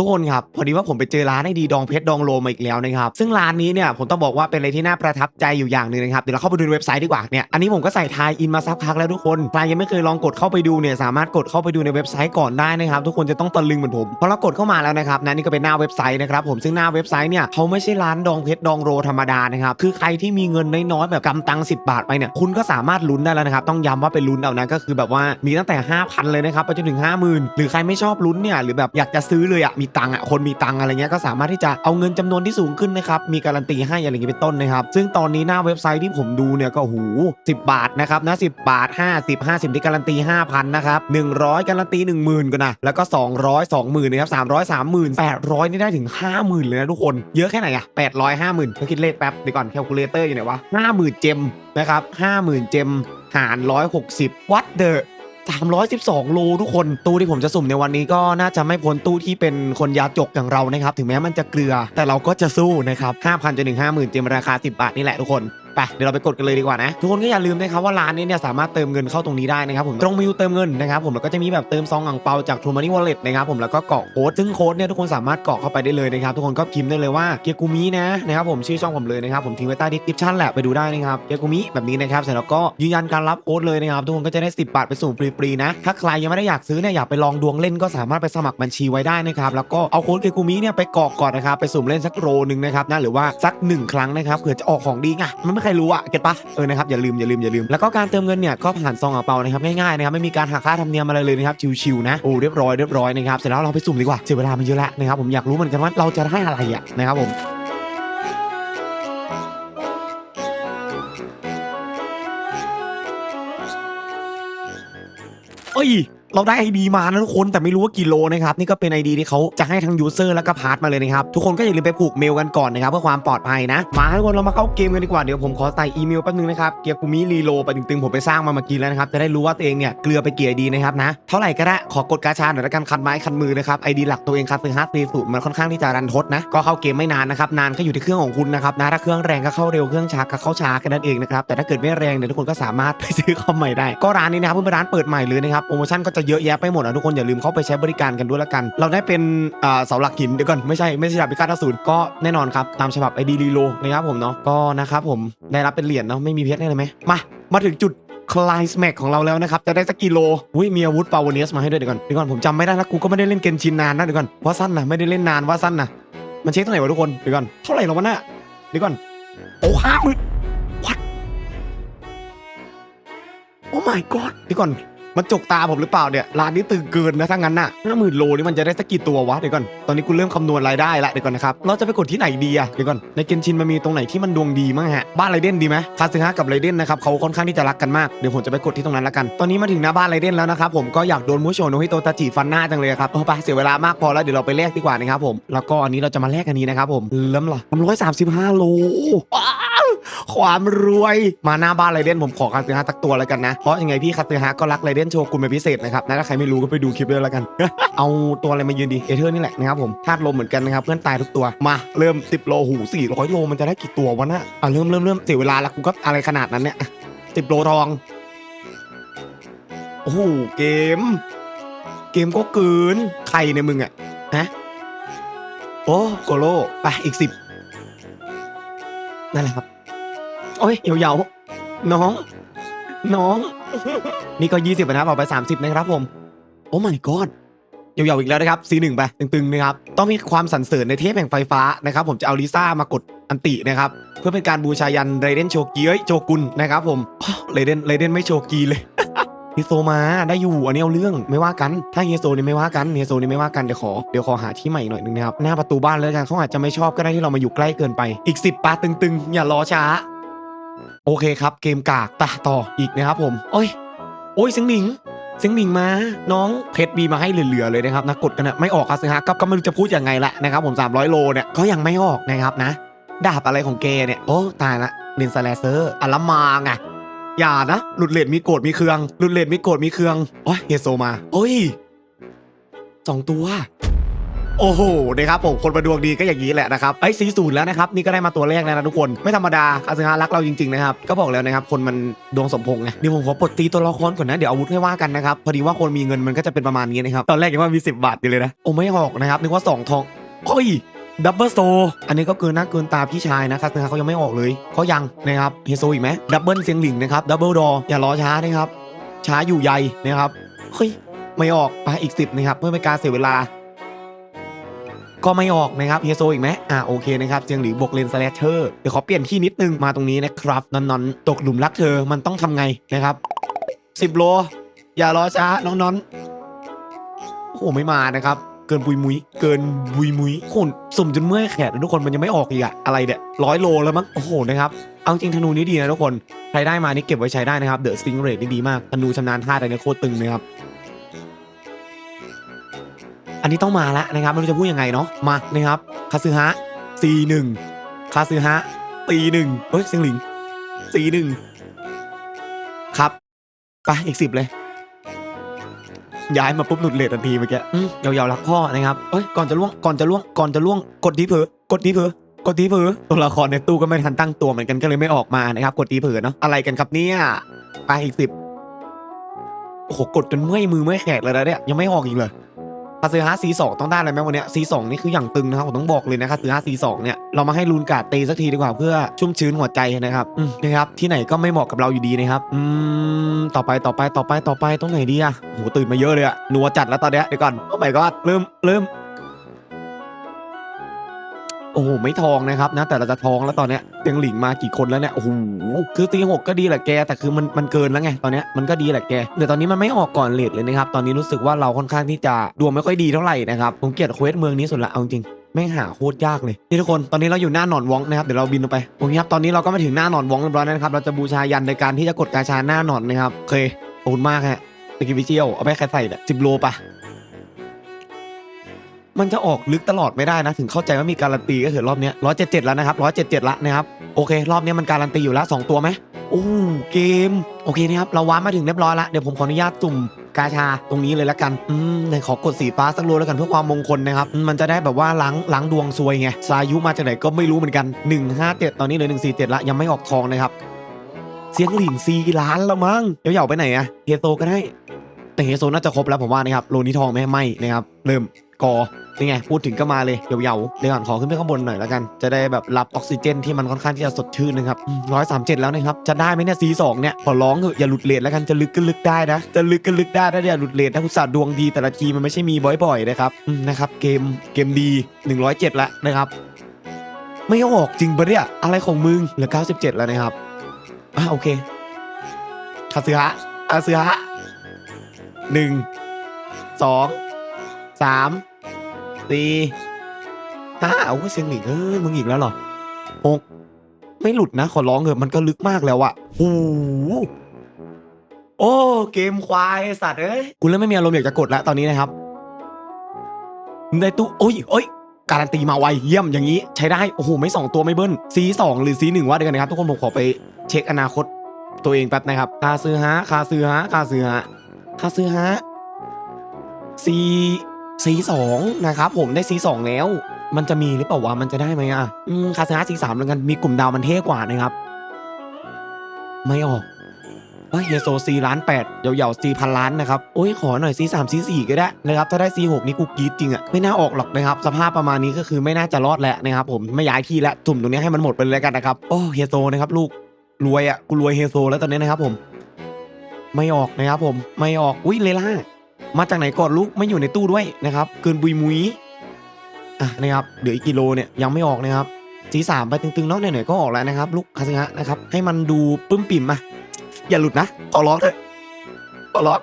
ทุกคนครับพอดีว่าผมไปเจอร้านไอดีดองเพชรดองโลมาอีกแล้วนะครับซึ่งร้านนี้เนี่ยผมต้องบอกว่าเป็นอะไรที่น่าประทับใจอยู่อย่างหนึ่งนะครับเดี๋ยวเราเข้าไปดูในเว็บไซต์ดีกว่าเนี่ยอันนี้ผมก็ใส่ทายอินมาสักพักแล้วทุกคนใครยังไม่เคยลองกดเข้าไปดูเนี่ยสามารถกดเข้าไปดูในเว็บไซต์ก่อนได้นะครับทุกคนจะต้องตะลึงเหมือนผมพอเรากดเข้ามาแล้วนะครับนะนี่ก็เป็นหน้าเว็บไซต์นะครับผมซึ่งหน้าเว็บไซต์เนี่ยเขาไม่ใช่ร้านดองเพชรดองโลธรรมดานะครับคือใครที่มีเงินน้อยๆแบบกำตัง10บาทไปเนี่ยคุณก็สามารถลุ้นได้แล้วนะครับต้องย้ำว่าเป็นลุ้นเอานะก็คือแบบว่ามีตั้งแต่ 5,000 เลยนะครับไปจนถึง 50,000 หรือใครไม่ชอบลุ้นเนี่ยหรือแบบอยากจะซื้อเลยอะมีตังค์อะคนมีตังค์อะไรเงี้ยก็สามารถที่จะเอาเงินจำนวนที่สูงขึ้นนะครับมีการันตีให้อะไรอย่างงี้ยเป็นต้นนะครับซึ่งตอนนี้หน้าเว็บไซต์ที่ผมดูเนี่ยก็หู10 บาทนะครับนะ10 บาท 50 50ที่การันตี 5,000นะครับ100 การันตี 10,000กันนะแล้วก็ 200 20,000นะครับ300 30,000 800 นี่ได้ถึง 50,000 เลยนะทุกคนเยอะแค่ไหนอะ800 50,000เขาคิดเลขแป๊บเดี๋ยวก่อนแคลคูลเลเตอร์อยู่ไหนวะ50,000 เจมนะครับ50,000 เจมหาร 160วัดเดอ 312 โลทุกคนตู้ที่ผมจะสุ่มในวันนี้ก็น่าจะไม่พ้นตู้ที่เป็นคนยาจกอย่างเรานะครับถึงแม้มันจะเกลือ แต่เราก็จะสู้นะครับ5,000จนถึง50,000เต็มราคา 10 บาทนี่แหละทุกคน ไปเดี๋ยวเราไปกดกันเลยดีกว่านะทุกคนก็อย่าลืมนะครับว่าร้านนี้เนี่ยสามารถเติมเงินเข้าตรงนี้ได้นะครับผมตรงมนูเติมเงินนะครับผมแล้วก็จะมีแบบเติมซองอ่างเปาจาก True Money Wallet นะครับผมแล้วก็กรอกโค้ดซึ่งโค้ดเนี่ยทุกคนสามารถกรอกเข้าไปได้เลยนะครับทุกคนก็พิมพ์ได้เลยว่าเกียกูมินะนะครับผมชื่อช่องผมเลยนะครับผมทิ้งไว้ใต้ดีสคริปชั่นแหละไปดูได้นะครับเกียกูมิแบบนี้นะครับเสร็จแล้วก็ยืนยันการรับโค้ดเลยนะครับทุกคนก็จะได้ 10 บาทไปสุ่มฟรีๆนะถ้าใครยังไม่ได้อยากซื้อเนี่ยอยากไปลองดวงเล่นก็สามารถไปสมัครบัญชีไว้ได้นะครับแล้วก็เอาโค้ดเกียกูมิเนี่ยไปกรอกก่อนนะครับไปสุ่มเล่นสักโรนึงนะครับนะหรือว่าสักหนึ่งครั้งนะครับเผื่อจะออกของดีไงมันไม่ใครรู้อะเก็ตปะเออนะครับอย่าลืมอย่าลืมอย่าลืมแล้วก็การเติมเงินเนี่ยก็ผ่านซองอ่างเปานะครับง่ายๆนะครับไม่มีการหักค่าธรรมเนียมอะไรเลยนะครับชิวๆนะโอ้เรียบร้อยเรียบร้อยนะครับเสร็จแล้วเราไปสุ่มดีกว่าเสียเวลามันเยอะแล้วนะครับผมอยากรู้เหมือนกันว่าเราจะได้อะไรอะนะครับผมเอ้ย เราได้ไอดีมานะทุกคนแต่ไม่รู้ว่ากี่โลนะครับนี่ก็เป็นไอดีที่เขาจะให้ทั้งยูเซอร์แล้วก็พาร์ทมาเลยนะครับทุกคนก็อย่าลืมไปผูกเมลกันก่อนนะครับเพื่อความปลอดภัยนะ มาทุกคนเรามาเข้าเกมกันดีกว่าเดี๋ยวผมขอใส่อีเมลแป๊บนึงนะครับเกียร์กูมิรีโลไปตึงๆผมไปสร้างมาเมื่อกี้แล้วนะครับจะได้รู้ว่าตัวเองเนี่ยเกลือไปเกี่ไอดีนะครับนะเท่าไหร่ก็ได้ขอกดกาชาหน่อยละกันคันไม้คันมือนะครับไอดีหลักตัวเองครับคือฮาร์ดรีสูมันค่อนข้างที่จะรันทดนะก็เข้าเกมไม่นานนะครับนานก็อยู่ที่เครื่องของคุณนะครับนะถ้าเครื่องแรงก็เข้าเร็วเครื่องช้าก็เข้าช้าแค่นั้นเองนะครับแต่ถ้าเกิดไม่แรงเนี่ยทุกคนก็สามารถไปซื้อคอมใหม่ได้ก็ร้านนี้นะครับเพิ่งเป็นร้านเปิดใหม่เลยนะครับโปรโมชั่นก็จะเยอะแยะไปหมดนะทุกคนอย่าลืมเข้าไปใช้บริการกันด้วยละกัน เราได้เป็นเสาหลักหินเดี๋ยวก่อนไม่ใช่ไม่ใช่ดาบพิฆาตอสูรก็แน่นอนครับตามฉบับไอดีรีโลนะครับผมเนาะก็นะครับผมได้รับเป็นเหรียญเนาะไม่มีเพชรได้เลยไหมมามาถึงจุดคลายสแมกของเราแล้วนะครับ จะได้สักกิโลอุ้ยมีอาวุธปาวเนียสมาให้ด้วยเดี๋ยวก่อนเดี๋ยวก่อนผมจำไม่ได้แล้วกูก็ไม่ได้เล่นเกนชินนานนะเดี๋ยวก่อนว่าสั้นนะไม่ได้เล่นนานว่าสั้นนะมันเช็คเท่าไหร่วะทุกคนเดี๋ยวก่อนเท่าไหร่แล้ววะน่ะเดี๋ยวก่อนโอ้ห้าหมื่นวัดโอ้ my god เดี๋ยวก่อน มันจกตาผมหรือเปล่าเนี่ยร้านนี้ตึงเกินนะถ้างั้นน่ะห้าหมื่นโลนี่มันจะได้สักกี่ตัววะเดี๋ยวก่อนตอนนี้กูเริ่มคำนวณรายได้ละเดี๋ยวก่อนนะครับเราจะไปกดที่ไหนดีอะเดี๋ยวก่อนในเกนชินมันมีตรงไหนที่มันดวงดีมั้งฮะบ้านไรเดนดีไหมคาซึฮะกับไรเดนนะครับเขาค่อนข้างที่จะรักกันมากเดี๋ยวผมจะไปกดที่ตรงนั้นละกัน ตอนนี้มาถึงหน้าบ้านไรเดนแล้วนะครับผมก็อยากโดนมูโชโนฮิโตตาจิฟันหน้าจังเลยครับเอาไปเสียเวลามากพอแล้วเดี๋ยวเราไปแลกดีกว่านะครับผมแล้วก็อันนี้เราจะมาแลกอันนี้นะครับผมเริ่มละร้อยสามสิบห้าโล ความรวยมาหน้าบ้านไรเดนผมขอคาซึฮะตักตัวแล้วกันนะ เพราะยังไงพี่คาซึฮะก็รักไรเดนโชกุนเป็นพิเศษนะครับนะถ้าใครไม่รู้ก็ไปดูคลิปด้วยแล้วกัน เอาตัวอะไรมายืนดีเอเธอร์นี่แหละนะครับผมธาตุลมเหมือนกันนะครับเพื่อนตายทุกตัวมาเริ่ม10โลหู400โลมันจะได้กี่ตัววะนะอะเริ่มเริ่มเริ่มเสียเวลาล้วกูก็อะไรขนาดนั้นเนี่ย10โลทองโอ้โหเกม เกมก็เกินใครเนี่ยมึงอะฮะโอ้โกโลไปอีกสิบนั่นแหละครับ โอ้ยเหยาๆน้อง น้อง นี่ก็ 20นะครับออกไป 30 นะครับผม โอ้ my god ยาวๆอีกแล้วนะครับ C1 ไปตึงๆนะครับ ต้องมีความสรรเสริญในเทพแห่งไฟฟ้านะครับ ผมจะเอาลิซ่ามากดอันตินะครับ เพื่อเป็นการบูชายันไรเดนโชกีเอ้ยโจกุนนะครับผมไรเดนไรเดนไม่โชกีเลยฮิโซมาได้อยู่อันนี้เอาเรื่องไม่ว่ากัน ถ้าเฮโซนี่ไม่ว่ากันเฮโซนี่ไม่ว่ากันเดี๋ยวขอเดี๋ยวขอหาที่ใหม่หน่อยนึงนะครับหน้าประตูบ้านเลยกันเขาอาจจะไม่ชอบก็ได้ที่เรามาอยู่ใกล้เกินไปอีก 10ปาตึงๆ อย่ารอช้า โอเคครับ เกมกากตะต่ออีกนะครับผมโอ้ยโอ้ยเสิงหนิงเสิงหนิงมา น้องเพชรบีมาให้เหลือๆเลยนะครับนะกดกันนะไม่ออกครับสิฮะก็ก็ไม่รู้จะพูดยังไงละนะครับผม300โลเนี่ยก็ยังไม่ออกนะครับนะดาบอะไรของเกเนี่ยโอ้ตายละเลนสแลเซอร์อัลมาไงอย่านะหลุดเลดมีโกรธมีเครืองหลุดเลดมีโกรธมีเครืองโอ้ยเฮโซมาโอ้ยสองตัว โอ้โหนะครับผมคนมาดวงดีก็อย่างนี้แหละนะครับไอ้สีศูนย์แล้วนะครับนี่ก็ได้มาตัวแรกแล้วนะทุกคนไม่ธรรมดาคาซึฮะรักเราจริงๆนะครับก็บอกแล้วนะครับคนมันดวงสมพงษ์ไงเดี๋ยวผมขอปลดตีตัวละครก่อนนะเดี๋ยวอาวุธให้ว่ากันนะครับพอดีว่าคนมีเงินมันก็จะเป็นประมาณนี้นะครับตอนแรกยังว่ามี10บาทอยู่เลยนะโอ้ไม่ออกนะครับนึกว่าสองทองโอ้ยดับเบิลโซ อันนี้ก็เกินหน้าเกินตาพี่ชายนะคาซึฮะเขายังไม่ออกเลยเขายังนะครับเฮโซอีกไหมดับเบิลเซียงหลิงนะครับดับเบิลดออย่ารอช้านะครับช้าอยู่ใยนะครับเฮ้ยไม่ออกไปอีกสิบนะครับเพื่อไม่การเสียเวลา ก็ไม่ออกนะครับเฮโซอีกไหมอ่าโอเคนะครับเจียงหลีบวกเลนสแลชเชอร์เดี๋ยวขอเปลี่ยนที่นิดนึงมาตรงนี้นะครับนอนนอนๆตกหลุมรักเธอมันต้องทำไงนะครับสิบโล อย่ารอช้าน้องนอนโอ้โหไม่มานะครับ เกินปุยมุย เกินบุยมุยโคนสมจนเมื่อยแขนทุกคนมันยังไม่ออกอีกอะอะไรเนี่ยร้อยโลแล้วมั้งโอ้โหนะครับเอาจริงธนูนี้ดีนะทุกคนใครได้มานี่เก็บไว้ใช้ได้นะครับเดอะสติงเรทนี่ดีมากธนูชำนาญท่าอะไรเนี่ยโคตรตึงนะครับ อันนี้ต้องมาแล้วนะครับไม่รู้จะพูดยังไงเนาะมานะครับคาซึฮะซีหนึ่งคาซึฮะตีหนึ่งเฮ้ยเซิงหลิงซีหนึ่งครับไปอีกสิบเลย ย้ายมาปุ๊บหลุดเลททันทีเมื่อกี้อืมยาวๆรักพ่อนะครับเอ้ยก่อนจะล่วงก่อนจะล่วงก่อนจะล่วงกดทีเผลอกดทีเผลอกดทีเผลอตัวละครในตู้ก็ไม่ทันตั้งตัวเหมือนกันก็เลยไม่ออกมานะครับ กดทีเผลอเนาะอะไรกันครับเนี่ยไปอีกสิบโอ้โหกดจนเมื่อยมือเมื่อยแขนเลยนะเนี่ยยังไม่ออกอีกเลย คาซึฮะ C2 ต้องได้อะไรไหมวันนี้ซีสองนี่คืออย่างตึงนะครับผมต้องบอกเลยนะคาซึฮะ C2 เนี่ยเรามาให้ลูนกาดตีสักทีดีกว่าเพื่อชุ่มชื้นหัวใจนะครับอืมนะครับที่ไหนก็ไม่เหมาะกับเราอยู่ดีนะครับอืมต่อไปต่อไปต่อไปต่อไปตรงไหนดีอะโหตื่นมาเยอะเลยอะนัวจัดแล้วตอนเนี้ยเดี๋ยวก่อนโอ้ my god เริ่มเริ่ม โอ้โหไม่ทองนะครับนะแต่เราจะทองแล้วตอนเนี้ยเตียงหลิงมากี่คนแล้วเนี่ยโอ้โหคือตีหกก็ดีแหละแกแต่คือมันมันเกินแล้วไงตอนเนี้ยมันก็ดีแหละแกแต่ตอนนี้มันไม่ออกก่อนเลทเลยนะครับตอนนี้รู้สึกว่าเราค่อนข้างที่จะดวงไม่ค่อยดีเท่าไหร่นะครับผมเกลียดเควสเมืองนี้สุดละเอาจริงแม่งหาโคตรยากเลยนี่ทุกคนตอนนี้เราอยู่หน้าหนอนวองนะครับเดี๋ยวเราบินลงไปโอเคครับตอนนี้เราก็มาถึงหน้าหนอนวองเรียบร้อยแล้วนะครับเราจะบูชายันในการที่จะกดกาชาหน้าหนอนนะครับโอเคขอบคุณมากฮะตะกี้วิเจียวเอาไปใครใส่เนี่ยสิบโลปะ มันจะออกลึกตลอดไม่ได้นะ ถึงเข้าใจว่ามีการันตีก็คือรอบเนี้ร้อยเจ็ดเจ็ดแล้วนะครับร้อยเจ็ดเจ็ดละนะครับโอเค รอบนี้มันการันตีอยู่แล้วสองตัวไหมโอ้เกมโอเคนะครับเราว้ามาถึงเรียบร้อยละเดี๋ยวผมขออนุญาตสุ่มกาชาตรงนี้เลยละกัน อืมไหนขอกดสีฟ้าสักโลแล้วกันเพื่อความมงคลนะครับ มันจะได้แบบว่าล้างล้างดวงซวยไงสายุมาจากไหนก็ไม่รู้เหมือนกัน 1 5 7 ตอนนี้เหลือ1 4 7 ละยังไม่ออกทองนะครับ เสียงหลิงซีล้านแล้วมั้งเดี๋ยวเหยาไปไหนอะเฮโซก็ได้ แต่เฮโซน่าจะครบแล้วผมว่านะครับ โลนี้ทองไหมไม่นะครับ เริ่มกอ นี่ไงพูดถึงก็มาเลยเยาวๆเดี๋ยวก่อนขอขึ้นไปข้างบนหน่อยแล้วกัน จะได้แบบรับออกซิเจนที่มันค่อนข้างที่จะสดชื่นนะครับร้อยสามเจ็ดแล้วนะครับ จะได้ไหมเนี่ยซีสองเนี่ย ขอร้องเถอะอย่าหลุดเลทแล้วกันจะลึกก็ลึกได้นะ จะลึกก็ลึกได้ถ้าอย่าหลุดเลทนะคุณศาสตร์ดวงดีแต่ละทีมันไม่ใช่มีบ่อยๆนะครับนะครับ เกมเกมดี 107แล้วนะครับ ไม่ออกจริงปะเนี่ยอะไรของมึงเหลือ 97 แล้วนะครับอะโอเคคาเสือคาเสือหนึ่งสองสาม สี่ห้าโอ้ยเสียงหลิงเอ้ยมึงอีกแล้วเหรอหกไม่หลุดนะ ขอร้องเถอะมันก็ลึกมากแล้วอะโอ้โหโอ้เกมควายไอ้สัตว์เอ้ยกูเริ่มไม่มีอารมณ์อยากจะกดแล้วตอนนี้นะครับในตู้โอ้ยโอ้ยการันตีมาไวเยี่ยมอย่างนี้ ใช้ได้ โอ้โห ไม่สองตัวไม่เบิ้ลซีสองหรือซีหนึ่งว่าเดียวกันนะครับ ทุกคนผมขอไปเช็คอนาคตตัวเองแป๊บนะครับคาซื้อฮะคาซื้อฮะคาซื้อฮะคาซื้อฮะซี ซีสองนะครับผมได้ซีสองแล้ว มันจะมีหรือเปล่าวะมันจะได้ไหมอะอืมคาซื้อฮะซีสามแล้วกันมีกลุ่มดาวมันเท่กว่านะครับ ไม่ออกเฮ้ยโซซีล้านแปดเยาวๆซีพันล้านนะครับโอ้ยขอหน่อยซีสามซีสี่ก็ได้นะครับถ้าได้ซีหกนี่กูกีดจริงอะไม่น่าออกหรอกนะครับ สภาพประมาณนี้ก็คือไม่น่าจะรอดแล้วนะครับ ผมไม่ย้ายที่แล้วจุ่มตรงนี้ให้มันหมดไปเลยกันนะครับโอ้เฮโซนะครับลูกรวยอะกูรวยเฮโซแล้วตอนนี้นะครับผม ไม่ออกนะครับผมไม่ออกอุ้ยเลล่า มาจากไหนก่อนลูกไม่อยู่ในตู้ด้วยนะครับ เกินบุยมุยอะนะครับเดี๋ยวอีกกิโลเนี่ยยังไม่ออกนะครับซีสามไปตึงๆเนาะไหนๆก็ออกแล้วนะครับ ลูกคาสึงะนะครับ ให้มันดูปึ้มปิ่มมาอย่าหลุดนะขอร้องเถอะขอร้อง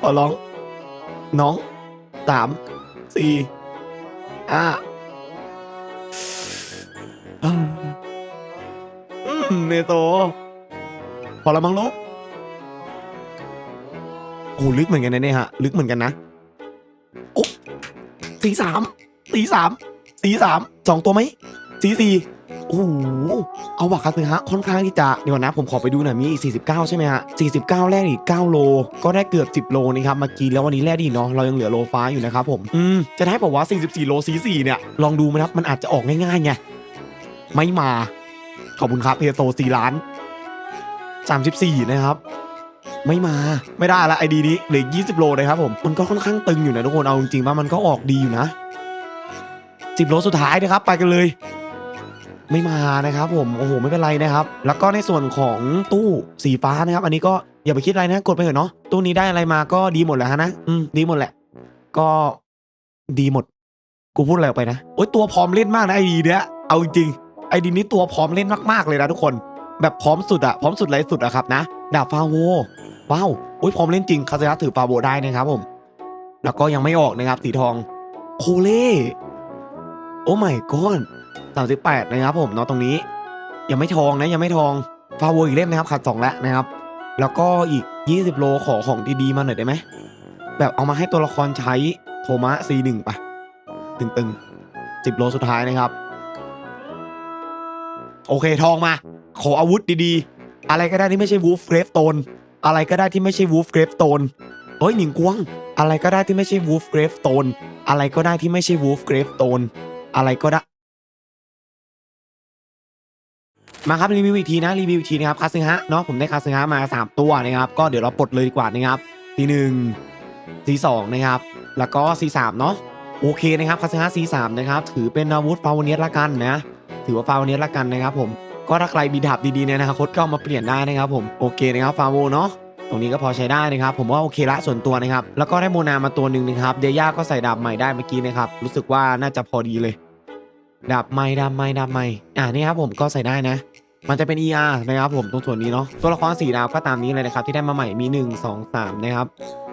ขอร้อง น้องสามสี่ห้าอืมอืมเนโตพอแล้วมั้งลูก อ้ลึกเหมือนกันนะเนี่ยฮะ ลึกเหมือนกันนะโอ้สีสามสีสามสีสามสองตัวไหมสีสี่โอ้โหเอาว่ะคาซึฮะค่อนข้างที่จะเดี๋ยวนะผมขอไปดูหน่อยมีอีก 49 ใช่ไหมฮะ 49 แรกอีก 9 โล ก็ได้เกือบ 10 โลนะครับเมื่อกี้แล้ววันนี้แรกดีเนาะเรายังเหลือโลฟ้าอยู่นะครับผมอืมจะได้บอกว่า 44 โลซี4เนี่ย ลองดูไหมครับมันอาจจะออกง่ายๆไงไม่มา ขอบคุณครับเพโซ4ล้าน 34 นะครับ ไม่มาไม่ได้ละไอดีนี้เหลือ20 โลนะครับผมมันก็ค่อนข้างตึงอยู่นะทุกคนเอาจริงๆว่ามันก็ออกดีอยู่นะ 10 โลสุดท้ายนะครับ ไปกันเลย ไม่มานะครับ ผมโอ้โหไม่เป็นไรนะครับ แล้วก็ในส่วนของตู้สีฟ้านะครับ อันนี้ก็อย่าไปคิดอะไรนะกดไปเถอะเนาะตู้นี้ได้อะไรมาก็ดีหมดแหละฮะนะอืมดีหมดแหละ ก็ดีหมด กูพูดอะไรออกไปนะโอ้ยตัวพร้อมเล่นมากนะไอดีเนี้ยเอาจริงไอดีนี้ตัวพร้อมเล่นมากๆเลยนะทุกคน แบบพร้อมสุดอะพร้อมสุดไรสุดอะครับนะ ดาบฟาโวว้าวโอ้ยพร้อมเล่นจริงคาซยะถือฟาโวได้นะครับผม แล้วก็ยังไม่ออกนะครับสีทองโคเล่โอ้ไม่ก้อนสามสิบแปดนะครับผมเนาะตรงนี้ ยังไม่ทองนะยังไม่ทองฟาโวอีกเล่มนะครับขาดสองแล้วนะครับ แล้วก็อีก20โลขอของดีๆมาหน่อยได้ไหมแบบเอามาให้ตัวละครใช้โทมัสซีหนึ่งปะตึงๆสิบโลสุดท้ายนะครับ โอเคทองมา ขออาวุธดีๆ อะไรก็ได้ที่ไม่ใช่วูฟเกรฟโตนอะไรก็ได้ที่ไม่ใช่วูฟเกรฟโตนเฮ้ยหนิงกวง อะไรก็ได้ที่ไม่ใช่วูฟเกรฟโตนอะไรก็ได้ที่ไม่ใช่วูฟเกรฟโตนอะไรก็ได้ มาครับรีวิวอีกทีนะรีวิวอีกทีนะครับคาซึฮะเนาะผมได้คาซึฮะมา 3 ตัวนะครับก็เดี๋ยวเราปลดเลยดีกว่านะครับทีหนึ่งทีสองนะครับแล้วก็ซีสามเนาะโอเคนะครับคาซึฮะซีสามนะครับถือเป็นอาวุธฟาวเนียสละกันนะถือว่าฟาวเนียสละกันนะครับผม ก็ถ้าใครมีดาบดีๆเนี่ยนะครับโค้ดก็เอามาเปลี่ยนได้นะครับผมโอเคนะครับฟาโวเนาะตรงนี้ก็พอใช้ได้นะครับ ผมว่าโอเคละส่วนตัวนะครับ แล้วก็ได้โมนามาตัวหนึ่งนะครับเดย่าก็ใส่ดาบใหม่ได้เมื่อกี้นะครับ รู้สึกว่าน่าจะพอดีเลย ดาบใหม่ดาบใหม่ดาบใหม่อ่านี่ครับผมก็ใส่ได้นะ มันจะเป็น ER นะครับผมตรงส่วนนี้เนาะตัวละครสีดาวก็ตามนี้เลยนะครับ ที่ได้มาใหม่มี 1 2 3 นะครับ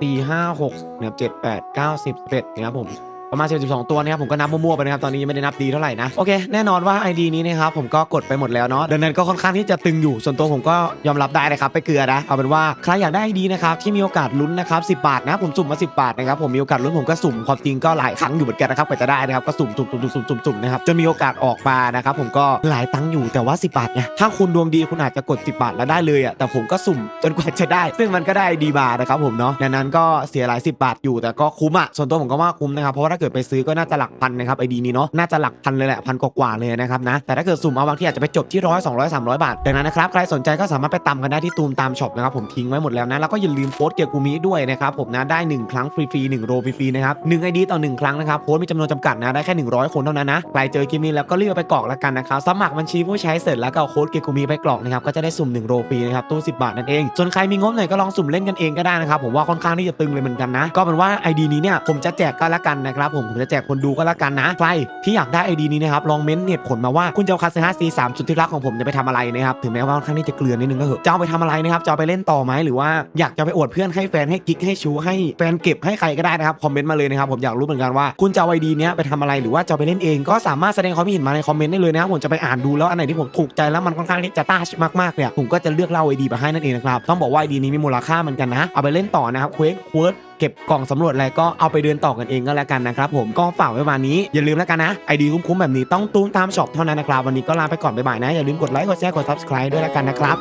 4 5 6นะครับ7 8 9 10 11นะครับผม ประมาณ12 ตัวนะครับผมก็นับมั่วๆไปนะครับตอนนี้ยังไม่ได้นับดีเท่าไหร่นะโอเคแน่นอนว่า ID นี้นะครับผมก็กดไปหมดแล้วเนาะดังนั้นก็ค่อนข้างที่จะตึงอยู่ส่วนตัวผมก็ยอมรับได้นะครับไปเกลือนะเอาเป็นว่าใครอยากได้ ID นะครับที่มีโอกาสลุ้นนะครับ10 บาทนะผมสุ่มมา 10 บาทนะครับผมมีโอกาสลุ้นผมก็สุ่มความจริงก็หลายครั้งอยู่เหมือนกันนะครับกว่าจะได้นะครับก็สุ่มสุ่มสุ่มสุ่มสุ่มสุ่มนะครับจนมีโอกาสออกมานะครับผมก็หลายตังค์อยู่แต่ว่า 10 บาทไงถ้าคุณดวงดีคุณอาจจะกด 10 บาทแล้วได้เลยอะแต่ผมก็สุ่มจนกว่าจะได้ ซึ่งมันก็ได้ดีบาทนะครับผมเนาะดังนั้นก็เสียหลาย 10 บาทอยู่แต่ก็คุ้มอะส่วนตัวผมก็ว่าคุ้มนะครับเพราะว่าถ้าเกิดไปซื้อก็น่าจะหลักพันนะครับไอดีนี้เนาะน่าจะหลักพันเลยแหละพันกว่าๆเลยนะครับนะแต่ถ้าเกิดสุ่มเอาบางที่อาจจะไปจบที่ร้อยสองร้อยสามร้อยบาทดังนั้นนะครับใครสนใจก็สามารถไปตามกันได้ที่ตูมตามช็อปนะครับผมทิ้งไว้หมดแล้วนะแล้วก็อย่าลืมโค้ดเกียร์กูมิด้วยนะครับผมนะได้ 1 ครั้งฟรีๆ1โรฟรีๆนะครับหนึ่งไอดีต่อ 1 ครั้งนะครับโค้ดมีจำนวนจำกัดนะได้แค่ 100 คนเท่านั้นนะใครเจอคลิปนี้แล้วก็รีบไปกรอกแล้วกันนะครับสมัครบัญชีผู้ใช้เสร็จแล้วก็เอาโค้ดเกียร์กูมิไปกรอกนะครับก็จะได้สุ่ม1โรฟรีนะครับตู้10 บาทนั่นเองส่วนใครมีงบหน่อยก็ลองสุ่มเล่นกันเองก็ได้นะครับผมว่าค่อนข้างที่จะตึงเลยเหมือนกันนะก็เป็นว่า ID นี้เนี่ยผมจะแจกก็แล้วกันนะครับผมผมจะแจกคนดูก็แล้วกันนะใครที่อยากได้ ID นี้นะครับลองเม้นเหตุผลมาว่าคุณจะเอาคาสฮาซีสามสุดที่รักของผมจะไปทำอะไรนะครับถึงแม้ว่าค่อนข้างที่จะเกลือนนิดนึงก็เหอะจะเอาไปทำอะไรนะครับจะเอาไปเล่นต่อไหมหรือว่าอยากจะไปอวดเพื่อนให้แฟนให้กิ๊กให้ชูให้แฟนเก็บให้ใครก็ได้นะครับคอมเมนต์มาเลยนะครับผมอยากรู้เหมือนกันว่าคุณจะเอา ID เนี้ยไปทำอะไรหรือว่าจะเอาไปเล่นเองก็สามารถแสดงความเห็นมาในคอมเมนต์ได้เลยนะครับผมจะไปอ่านดูแล้วอันไหนที่ผมถูกใจแล้วมันค่อนข้างที่จะต้าชมากๆเนี่ยผมก็จะเลือกเล่า ID ไปให้นั่นเองนะครับต้องบอกว่า ID นี้มีมูลค่าเหมือนกันนะเอาไปเล่นต่อนะครับเควสเวิร์ดเก็บกล่องสำรวจอะไรก็เอาไปเดินต่อกันเองก็แล้วกันนะครับผมก็ฝากไว้วันนี้อย่าลืมแล้วกันนะไอดีคุ้มๆแบบนี้ต้องตูมตามช็อปเท่านั้นนะครับวันนี้ก็ลาไปก่อนบ๊ายบายนะอย่าลืมกดไลค์กดแชร์กด subscribe ด้วยแล้วกันนะครับ